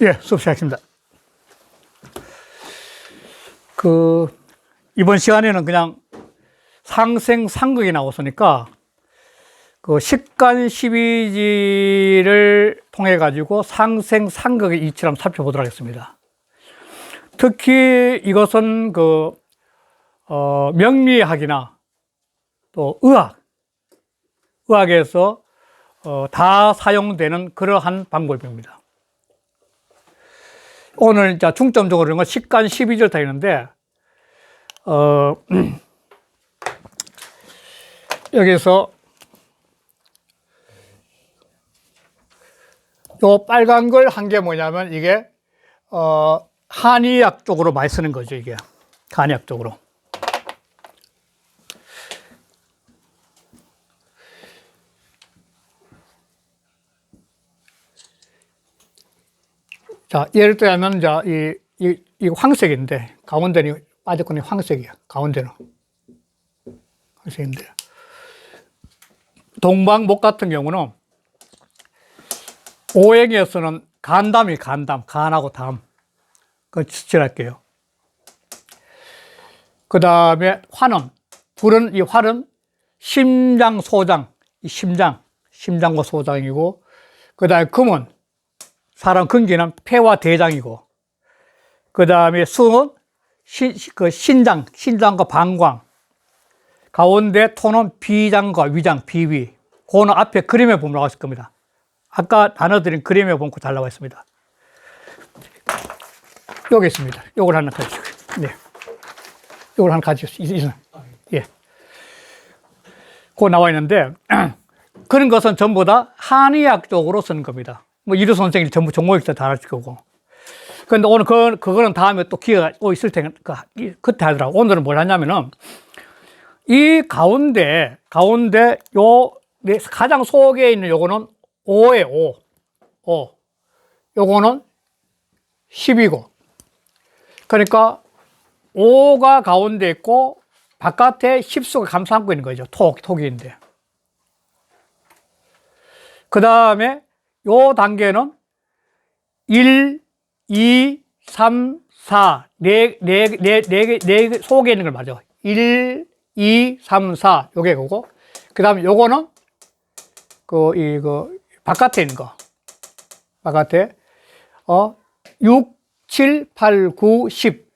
예, 수업 시작합니다. 그, 이번 시간에는 그냥 상생 상극이 나왔으니까 그 식간 12지를 통해 가지고 상생 상극의 이치를 한번 살펴보도록 하겠습니다. 특히 이것은 그, 어, 명리학이나 또 의학, 의학에서 어, 다 사용되는 그러한 방법입니다. 오늘 이제 중점적으로 이런 건 식간 12절 다 있는데, 어, 여기서 요 빨간 걸 한 게 뭐냐면 이게, 어, 한의학 쪽으로 많이 쓰는 거죠, 이게. 한의학 쪽으로. 자, 예를 들면, 자, 이, 이, 이 황색인데, 가운데는 빠졌거든요. 황색이야. 가운데는. 황색인데. 동방목 같은 경우는 오행에서는 간담이 간담, 간하고 담. 그거 칠할게요. 그 다음에 화는, 불은, 이 활은 심장, 소장, 이 심장, 심장과 소장이고, 그 다음에 금은 사람 근기는 폐와 대장이고, 그 다음에 수는 신, 그 신장, 신장과 방광, 가운데 토는 비장과 위장, 비위. 그거는 앞에 그림에 보면 나와 있을 겁니다. 아까 단어드린 그림에 보면 잘 나와 있습니다. 여기 있습니다. 요걸 하나 가지고. 네. 요걸 하나 가지고 있어요. 예. 그거 나와 있는데, 그런 것은 전부 다 한의학 쪽으로 쓰는 겁니다. 뭐 이루 선생님 전부 종목일자 다 하실 거고. 근데 오늘 그, 그거는 다음에 또 기회가 또 있을 테니까 그, 그때 하더라고. 오늘은 뭘 하냐면은 이 가운데, 가운데 요 네, 가장 속에 있는 요거는 5에 5. 5. 요거는 10이고. 그러니까 5가 가운데 있고 바깥에 10수가 감싸고 있는 거죠. 톡, 톡인데. 그 다음에 요 단계는 1, 2, 3, 4, 네, 네, 네, 네, 개- 네, 개 속에 있는 걸 말이죠. 1, 2, 3, 4, 요게 그거. 그 다음에 요거는 그, 이, 그, 바깥에 있는 거. 바깥에, 어, 6, 7, 8, 9, 10.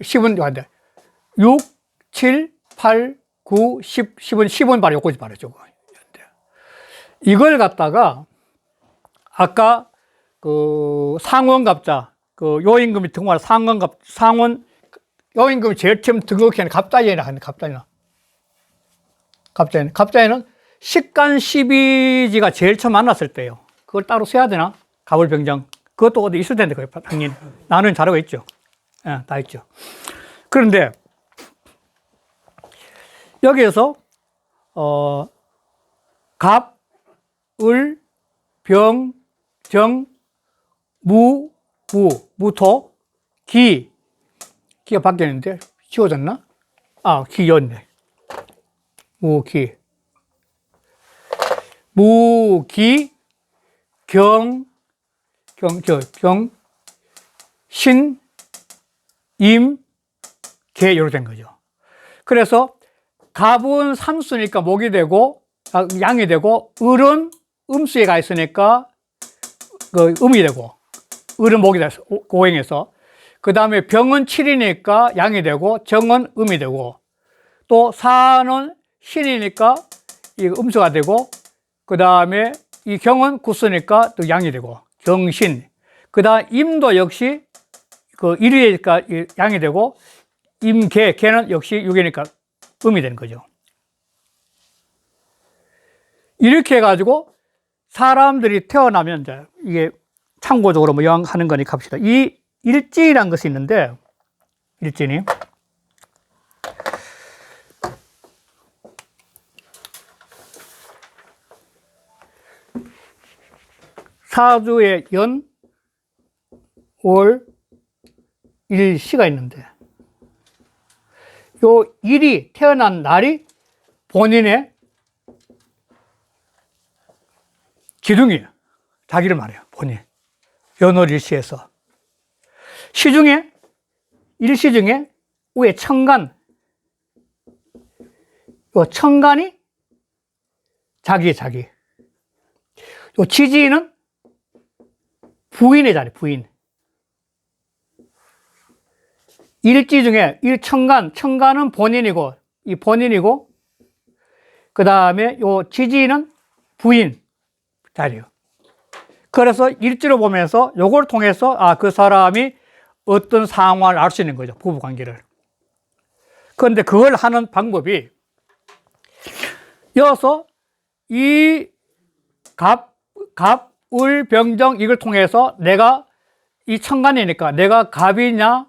10은 요한데. 6, 7, 8, 9, 10, 10은, 10은 바로 요거지 말이죠. 이걸 갖다가 아까 그 상원갑자 그 요임금이 등말 상원갑 상원 요임금이 제일 처음 등극하는 갑자이나 하는 갑자이나 갑자이는 갑자이는 식간 12지가 제일 처음 만났을 때요. 그걸 따로 써야 되나? 가불병정 그것도 어디 있을 텐데 그 당연히 나는 자료가 있죠. 예, 다 있죠. 그런데 여기에서 어 갑, 을, 병, 정, 무, 무, 무토, 기. 기가 바뀌었는데, 지워졌나? 아, 기였네. 무기. 무기, 경, 경, 저, 경, 신, 임, 개, 이렇게 된 거죠. 그래서 갑은 삼수니까 목이 되고, 아, 양이 되고, 을은 음수에 가 있으니까 그 음이 되고, 을은 목이 돼서 고행해서 그 다음에 병은 7이니까 양이 되고, 정은 음이 되고, 또 사는 신이니까 이 음수가 되고, 그 다음에 이 경은 구수니까 또 양이 되고, 경신. 그 다음 임도 역시 그 일이니까 양이 되고, 임계, 개는 역시 육이니까 음이 되는 거죠. 이렇게 해가지고 사람들이 태어나면 이제 이게 참고적으로 뭐 영하는 거니 갑시다. 이 일진이라는 것이 있는데, 일진이. 사주의 연, 월, 일 시가 있는데, 요 일이 태어난 날이 본인의 기둥이에요. 자기를 말해요, 본인. 연월 일시에서. 시중에, 일시 중에 위에 천간, 요 천간이 자기의 자기. 요 지지는 부인의 자리, 부인. 일지 중에 일천간, 천간은 본인이고, 이 본인이고, 그 다음에 요 지지는 부인 자리요. 그래서 일지로 보면서 요걸 통해서 아, 그 사람이 어떤 상황을 알 수 있는 거죠. 부부 관계를. 그런데 그걸 하는 방법이 이어서 이 갑, 갑, 을, 병정 이걸 통해서 내가 이 천간이니까 내가 갑이냐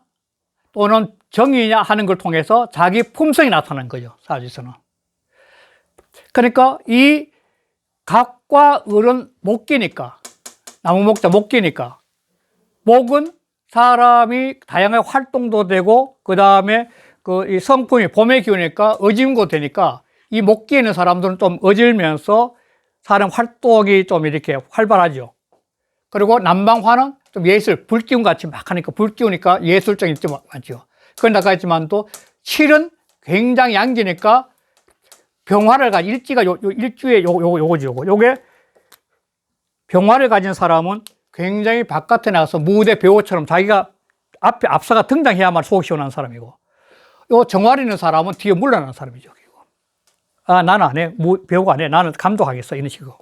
또는 정이냐 하는 걸 통해서 자기 품성이 나타나는 거죠. 사주에서는. 그러니까 이 갑 과 을은 목기니까 나무 목자 목기니까 목은 사람이 다양하게 활동도 되고 그 다음에 그 이 성품이 봄의 기운이니까 어짐고 되니까 이 목기에 있는 사람들은 좀 어질면서 사람 활동이 좀 이렇게 활발하죠. 그리고 남방화는 좀 예술, 불기운 같이 막 하니까 불기우니까 예술적인 좀 많죠. 그건 아까 했지만 또 칠은 굉장히 양지니까 병화를 가진 일지가 요, 요 일주에 요, 요, 요거지, 요거. 요게 병화를 가진 사람은 굉장히 바깥에 나가서 무대 배우처럼 자기가 앞에 앞서가 등장해야만 속이 시원한 사람이고, 요 정화를 있는 사람은 뒤에 물러나는 사람이죠. 아, 나는 안 해. 무, 배우가 안 해. 나는 감독하겠어. 이런 식으로.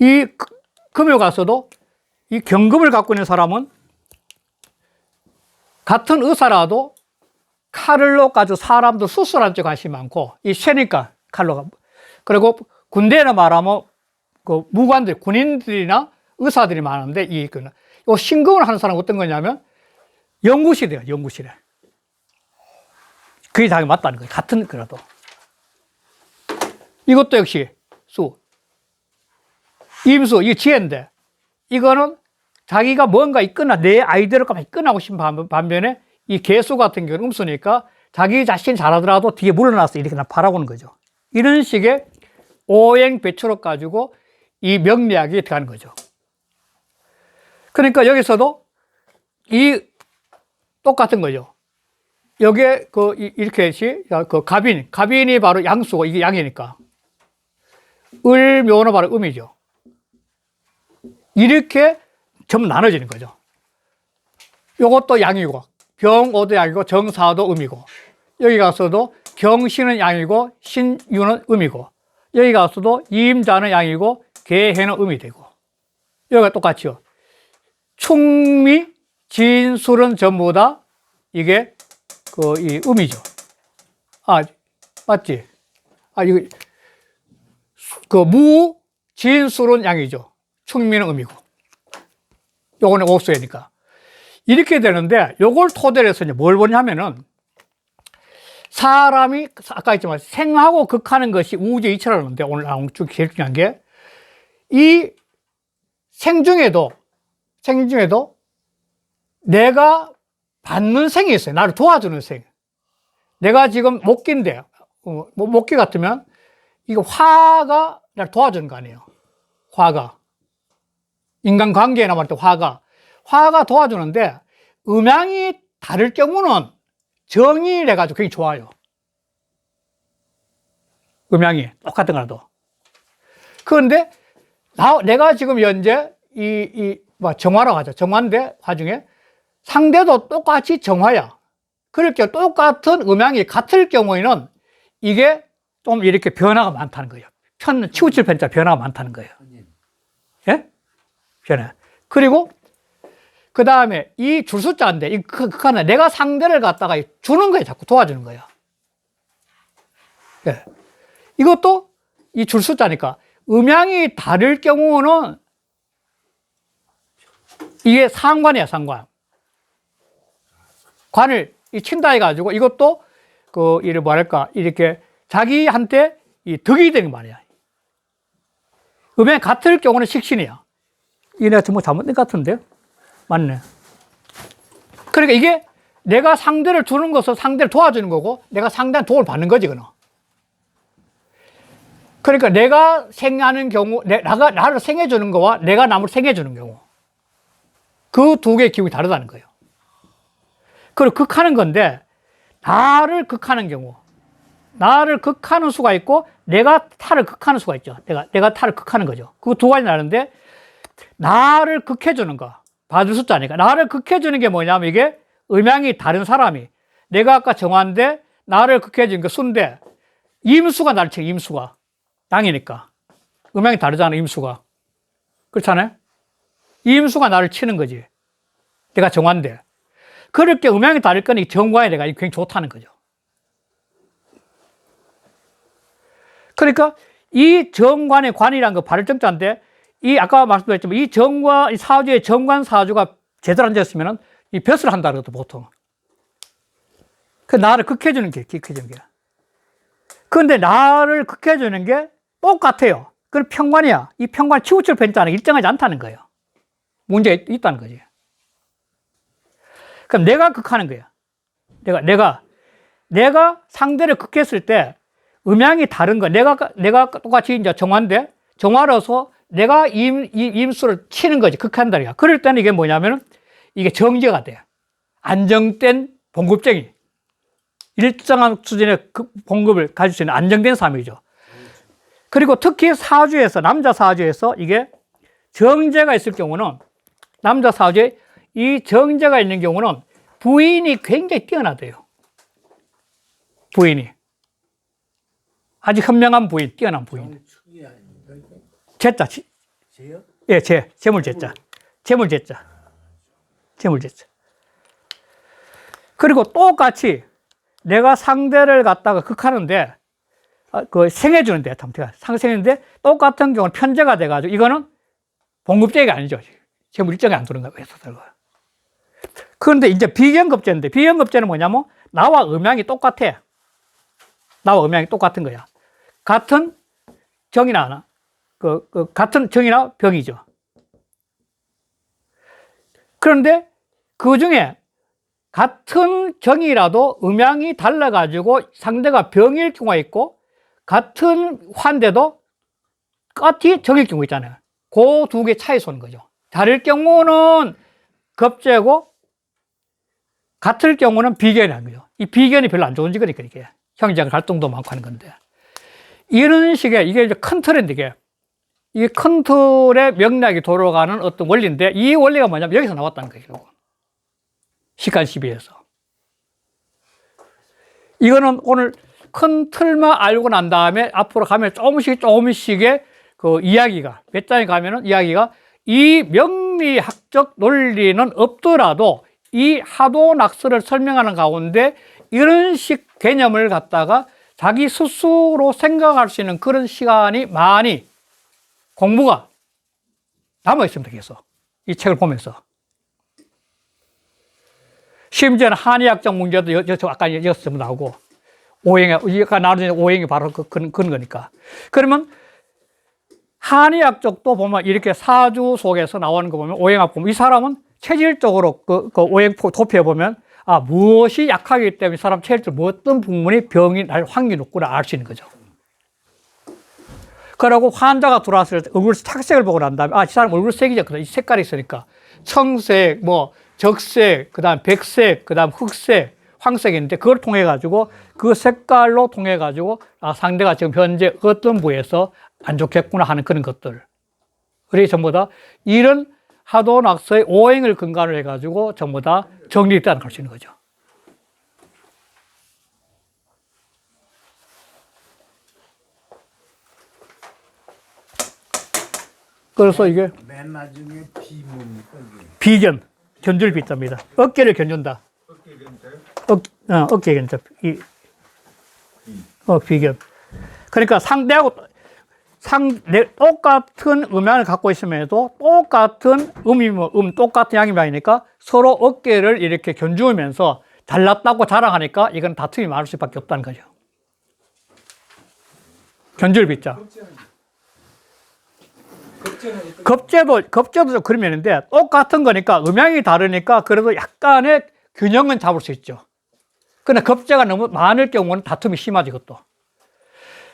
이 그- 금요 가서도 이 경금을 갖고 있는 사람은 같은 의사라도 칼로 가지고 사람도 수술한 쪽 관심이 많고, 이 쇠니까 칼로 가. 그리고 군대나 말하면 그 무관들, 군인들이나 의사들이 많은데, 이, 그, 요 신금을 하는 사람은 어떤 거냐면, 연구실이에요, 연구실에. 그게 자기 맞다는 거예요. 같은 거라도. 이것도 역시 수. 임수, 이게 지혜인데, 이거는 자기가 뭔가 있거나 내 아이디어를 막 이끌어나고 싶은 반- 반면에 이 개수 같은 경우는 음수니까 자기 자신 잘하더라도 뒤에 물러나서 이렇게 나 바라보는 거죠. 이런 식의 오행 배추로 가지고 이 명리학이 들어가는 거죠. 그러니까 여기서도 이 똑같은 거죠. 여기에 그 이- 이렇게 시, 그 갑인, 갑인이 바로 양수고 이게 양이니까. 을, 묘는 바로 음이죠. 이렇게 좀 나눠지는 거죠. 요것도 양이고, 병오도 양이고, 정사도 음이고, 여기 가서도 경신은 양이고, 신유는 음이고, 여기 가서도 임자는 양이고, 개해는 음이 되고, 여기가 똑같이요. 충미, 진술은 전부 다 이게 그 이 음이죠. 아, 맞지? 아, 이거, 그 무, 진술은 양이죠. 충미는 음이고. 요거는 옥수니까. 이렇게 되는데, 요걸 토대로 해서 이제 뭘 보냐면은, 사람이, 아까 했지만, 생하고 극하는 것이 우주 이체라는데, 오늘 나온 쭉 제일 중요한 게, 이 생 중에도, 생 중에도 내가 받는 생이 있어요. 나를 도와주는 생. 내가 지금 목기인데, 어, 뭐 목기 같으면, 이거 화가 나를 도와주는 거 아니에요. 화가. 인간 관계나 말할 때 화가. 화가 도와주는데, 음양이 다를 경우는 정의를 해가지고 굉장히 좋아요. 음양이 똑같은 거라도. 그런데, 나, 내가 지금 현재 이, 이, 뭐, 정화라고 하죠. 정화인데, 화중에 상대도 똑같이 정화야. 그럴 경우 똑같은 음양이 같을 경우에는 이게 좀 이렇게 변화가 많다는 거예요. 편, 치우칠 편자 변화가 많다는 거예요. 예? 변화. 그리고 그 다음에 이 줄 숫자인데, 이 극- 극한은 내가 상대를 갖다가 주는 거예요. 자꾸 도와주는 거예요. 예. 이것도 이 줄 숫자니까 음양이 다를 경우는 이게 상관이야, 상관. 관을 이 친다 해가지고 이것도 그, 이를 뭐랄까, 이렇게 자기한테 이 덕이 되는 말이야. 음양이 같을 경우는 식신이야. 이게 내가 뭐 잘못된 것 같은데요? 맞네. 그러니까 이게 내가 상대를 주는 것은 상대를 도와주는 거고 내가 상대한 도움을 받는 거지, 그는. 그러니까 내가 생하는 경우, 내, 나가, 나를 생해 주는 거와 내가 남을 생해 주는 경우. 그 두 개의 기운이 다르다는 거예요. 그리고 극하는 건데, 나를 극하는 경우, 나를 극하는 수가 있고, 내가 타를 극하는 수가 있죠. 내가, 내가 타를 극하는 거죠. 그 두 가지 나는데, 나를 극해 주는 거, 받을 숫자니까. 나를 극해주는 게 뭐냐면, 이게 음양이 다른 사람이, 내가 아까 정한데, 나를 극해주는 게 수인데, 임수가 나를 쳐, 임수가. 땅이니까. 음양이 다르잖아, 임수가. 그렇잖아요? 임수가 나를 치는 거지. 내가 정한데. 그렇게 음양이 다를 거니 정관에 내가 굉장히 좋다는 거죠. 그러니까 이 정관의 관이라는 거 발정자인데 이 아까 말씀드렸지만 이 정관, 이 사주의 정관 사주가 제대로 앉았으면은 이 벼슬을 한다 그러거든, 보통. 그 나를 극해주는 게, 극해주는 게. 그런데 나를 극해주는 게 똑같아요. 그건 평관이야. 이 평관 치우칠 편자는 일정하지 않다는 거예요. 문제가 있- 있다는 거지. 그럼 내가 극하는 거야. 내가, 내가, 내가 상대를 극했을 때 음양이 다른 거. 내가, 내가 똑같이 이제 정화인데 정화로서 내가 임, 이 임수를 치는 거지. 극한다. 이거야. 그럴 때는 이게 뭐냐면 이게 정제가 돼. 안정된 봉급쟁이. 일정한 수준의 그 봉급을 가질 수 있는 안정된 삶이죠. 그리고 특히 사주에서, 남자 사주에서 이게 정제가 있을 경우는, 남자 사주에 이 정제가 있는 경우는 부인이 굉장히 뛰어나대요. 부인이. 아주 현명한 부인, 뛰어난 부인. 제자, 지- 제요? 예, 재, 재물 제자. 재물 제자. 재물 제자. 그리고 똑같이 내가 상대를 갖다가 극하는데, 아, 그 생해주는데, 탐태가 상생인데, 똑같은 경우는 편제가 돼가지고, 이거는 봉급제가 아니죠. 재물 일정이 안 거예요. 회사들과. 그런데 이제 비견급제인데, 비견급제는 뭐냐면, 나와 음양이 똑같아. 나와 음양이 똑같은 거야. 같은 정이나 하나. 그, 그 같은 정이나 병이죠. 그런데 그 중에 같은 정이라도 음양이 달라가지고 상대가 병일 경우가 있고 같은 환대도 끝이 정일 경우 있잖아요. 그 두 개 차이 쏘는 거죠. 다를 경우는 급제고 같을 경우는 비견이라는 거죠. 이 비견이 별로 안 좋은 짓거니까 이게 형제간 갈등도 많고 하는 건데 이런 식의 이게 큰 틀인데 이게 이게 큰 틀의 맥락이 돌아가는 어떤 원리인데 이 원리가 뭐냐면 여기서 나왔다는 거예요. 시간 시비에서. 이거는 오늘 큰 틀만 알고 난 다음에 앞으로 가면 조금씩 조금씩의 그 이야기가 몇 장에 가면은 이야기가 이 명리학적 논리는 없더라도 이 하도 낙서를 설명하는 가운데 이런 식 개념을 갖다가 자기 스스로 생각할 수 있는 그런 시간이 많이 공부가 남아 있으면 되겠어. 이 책을 보면서. 심지어는 한의학적 문제도 여, 여, 저 아까 여기서 나오고, 오행이, 아까 나누는 오행이 바로 그, 그, 그런 거니까. 그러면 한의학 쪽도 보면 이렇게 사주 속에서 나오는 거 보면 오행학 보면 이 사람은 체질적으로 그, 그 오행 도표에 보면 아, 무엇이 약하기 때문에 이 사람 체질적으로 어떤 부분이 병이 날 확률이 높구나 알 수 있는 거죠. 그러고 환자가 들어왔을 때 얼굴 착색을 보고 난 다음에 아, 이 사람 얼굴 색이 좋거든. 이 색깔이 있으니까. 청색, 뭐, 적색, 그 다음 백색, 그 다음 흑색, 황색이 있는데 그걸 통해 가지고 그 색깔로 통해 가지고 아, 상대가 지금 현재 어떤 부에서 안 좋겠구나 하는 그런 것들. 그리 전부 다 이런 하도 낙서의 오행을 근간으로 해 가지고 전부 다 정리됐다는 걸 수 있는 거죠. 그래서 이게 맨 나중에 비 뭡니까 이게? 비견, 견줄 비자입니다. 어깨를 견준다. 어깨 괜찮아요? 어, 어, 어깨 견자. 이, 어, 비견. 그러니까 상대하고 상, 내, 똑같은 음양을 갖고 있음에도 똑같은 음이면 음, 똑같은 양이면 아니니까 서로 어깨를 이렇게 견주면서 잘났다고 자랑하니까 이건 다툼이 많을 수밖에 없다는 거죠. 견줄 비자. 급제도, 급제도 좀 그런 면인데 똑같은 거니까 음양이 다르니까 그래도 약간의 균형은 잡을 수 있죠. 그러나 급제가 너무 많을 경우는 다툼이 심하지, 그것도.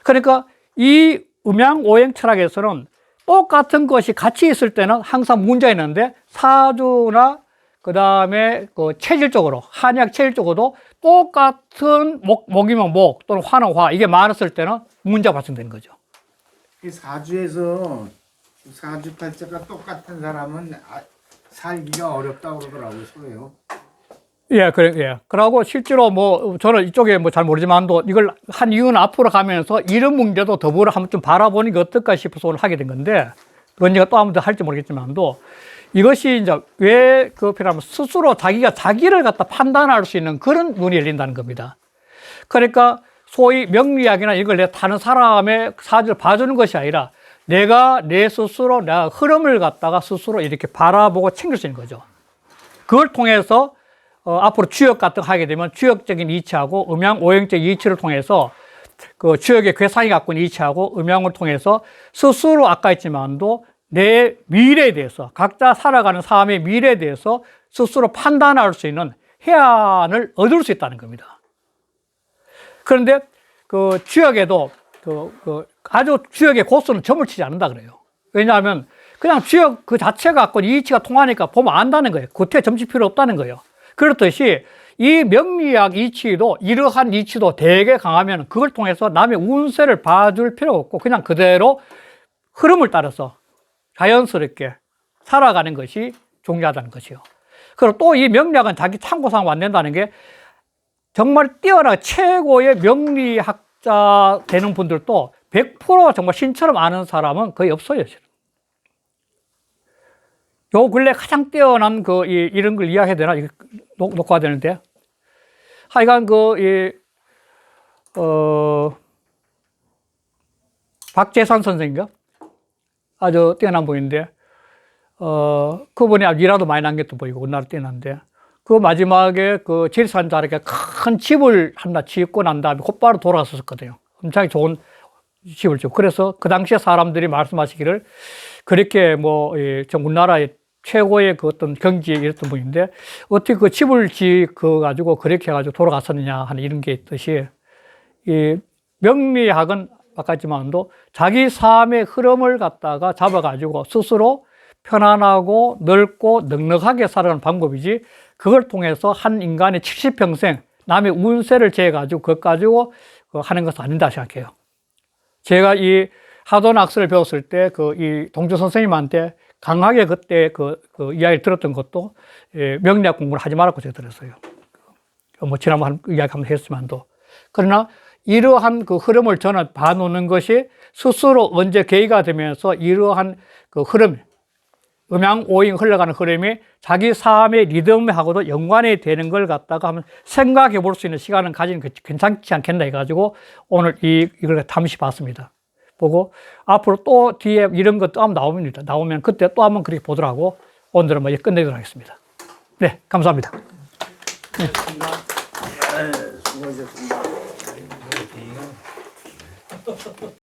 그러니까 이 음양 오행 철학에서는 똑같은 것이 같이 있을 때는 항상 문제가 있는데 사주나 그 다음에 그 체질적으로 한약 체질적으로 똑같은 목, 목이면 목 또는 화는 화 이게 많았을 때는 문제가 발생되는 거죠. 이 사주에서 사주팔자가 똑같은 사람은 아, 살기가 어렵다고 그러더라고요, 서로요. 예, 그래, 예. 그러고 실제로 뭐, 저는 이쪽에 뭐 잘 모르지만도 이걸 한 이유는 앞으로 가면서 이런 문제도 더불어 한번 좀 바라보는 게 어떨까 싶어서 오늘 하게 된 건데, 그건 제가 또 한번 더 할지 모르겠지만도 이것이 이제 왜 그 필요하면 스스로 자기가 자기를 갖다 판단할 수 있는 그런 눈이 열린다는 겁니다. 그러니까 소위 명리학이나 이걸 내 다른 사람의 사주를 봐주는 것이 아니라 내가 내 스스로 내가 흐름을 갖다가 스스로 이렇게 바라보고 챙길 수 있는 거죠. 그걸 통해서 어, 앞으로 주역 같은 거 하게 되면 주역적인 이치하고 음양 오형적 이치를 통해서 그 주역의 괴상이 갖고 있는 이치하고 음양을 통해서 스스로 아까 했지만도 내 미래에 대해서 각자 살아가는 삶의 미래에 대해서 스스로 판단할 수 있는 해안을 얻을 수 있다는 겁니다. 그런데 그 주역에도 그, 그 아주 주역의 고수는 점을 치지 않는다 그래요. 왜냐하면 그냥 주역 그 자체가 갖고 이치가 통하니까 보면 안다는 거예요. 구태 점칠 필요 없다는 거예요. 그렇듯이 이 명리학 이치도 이러한 이치도 되게 강하면 그걸 통해서 남의 운세를 봐줄 필요가 없고 그냥 그대로 흐름을 따라서 자연스럽게 살아가는 것이 중요하다는 것이요. 그리고 또 이 명리학은 자기 참고상 만든다는 게 정말 뛰어나 최고의 명리학자 되는 분들도 100% 정말 신처럼 아는 사람은 거의 없어요. 요 근래 가장 뛰어난 그, 이, 이런 걸 이야기해야 되나? 녹, 녹화가 되는데. 하여간 그, 이, 어, 박재산 선생인가? 아주 뛰어난 분인데, 어, 그분이 일화도 많이 남겼던 분이고, 우리나라 뛰어난데, 그 마지막에 그 이렇게 큰 집을 하나 짓고 난 다음에 곧바로 돌아갔었거든요. 엄청 좋은 짓고. 그래서 그 당시에 사람들이 말씀하시기를 그렇게 뭐, 이, 전 우리나라의 최고의 그 어떤 경지에 이랬던 분인데 어떻게 그 집을 짓고 가지고 그렇게 해가지고 돌아갔었느냐 하는 이런 게 있듯이 이 명리학은 아까 했지만도 자기 삶의 흐름을 갖다가 잡아가지고 스스로 편안하고 넓고 넉넉하게 살아가는 방법이지 그걸 통해서 한 인간의 70평생 남의 운세를 재가지고 그것 가지고 그 하는 것은 아니다 생각해요. 제가 이 하돈 악설을 배웠을 때 그 이 동주 선생님한테 강하게 그때 그, 그 이야기를 들었던 것도 예, 명리학 공부를 하지 말라고 제가 들었어요. 뭐 지난번 한 이야기 한번 했지만도 그러나 이러한 그 흐름을 저는 봐놓는 것이 스스로 언제 계기가 되면서 이러한 그 흐름 음양 오잉 흘러가는 흐름이 자기 삶의 리듬하고도 연관이 되는 걸 갖다가 한번 생각해 볼 수 있는 시간을 가지는 게 괜찮지 않겠나 해가지고 오늘 이, 이걸 잠시 봤습니다. 보고 앞으로 또 뒤에 이런 것도 한번 나옵니다. 나오면 그때 또 한번 그렇게 보더라고 오늘은 뭐 이제 끝내도록 하겠습니다. 네, 감사합니다. 수고하셨습니다.